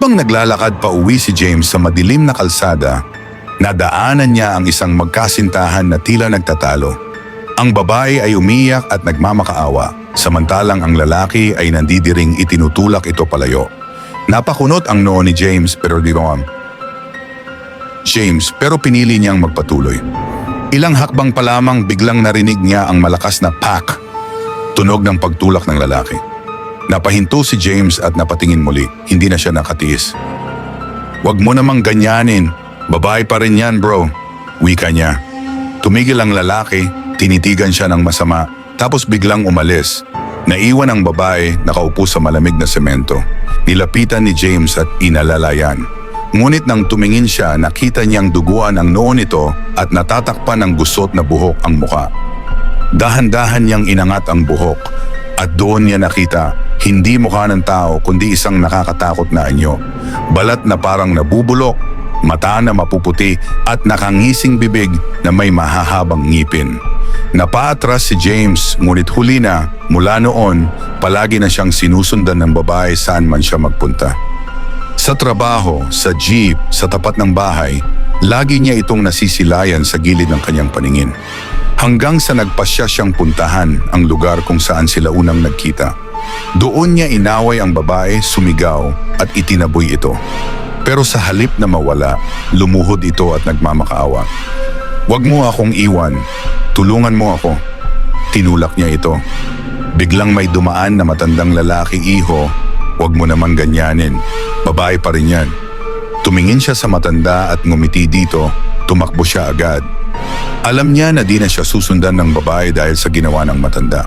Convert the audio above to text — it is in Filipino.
Habang naglalakad pa uwi si James sa madilim na kalsada, nadaanan niya ang isang magkasintahan na tila nagtatalo. Ang babae ay umiyak at nagmamakaawa, samantalang ang lalaki ay nandidiring itinutulak ito palayo. Napakunot ang noo ni James pero di mo James pero pinili niyang magpatuloy. Ilang hakbang pa lamang biglang narinig niya ang malakas na pak. Tunog ng pagtulak ng lalaki. Napahinto si James at napatingin muli. Hindi na siya nakatiis. Huwag mo namang ganyanin. Babae pa rin yan bro. Wika niya. Tumigil ang lalaki, tinitigan siya ng masama, tapos biglang umalis. Naiwan ang babae nakaupo sa malamig na semento. Nilapitan ni James at inalalayan. Ngunit nang tumingin siya, nakita niyang duguan ang noo nito at natatakpan ng gusot na buhok ang muka. Dahan-dahan niyang inangat ang buhok at doon niya nakita hindi mukha ng tao kundi isang nakakatakot na anyo. Balat na parang nabubulok, mata na mapuputi at nakangising bibig na may mahahabang ngipin. Napaatras si James ngunit huli na mula noon palagi na siyang sinusundan ng babae saan man siya magpunta. Sa trabaho, sa jeep, sa tapat ng bahay, lagi niya itong nasisilayan sa gilid ng kanyang paningin. Hanggang sa nagpasya siyang puntahan ang lugar kung saan sila unang nagkita. Doon niya inaway ang babae, sumigaw at itinaboy ito. Pero sa halip na mawala, lumuhod ito at nagmamakaawa. Huwag mo akong iwan, tulungan mo ako. Tinulak niya ito. Biglang may dumaan na matandang lalaki iho, huwag mo naman ganyanin. Babae pa rin yan. Tumingin siya sa matanda at ngumiti dito, tumakbo siya agad. Alam niya na di na siya susundan ng babae dahil sa ginawa ng matanda.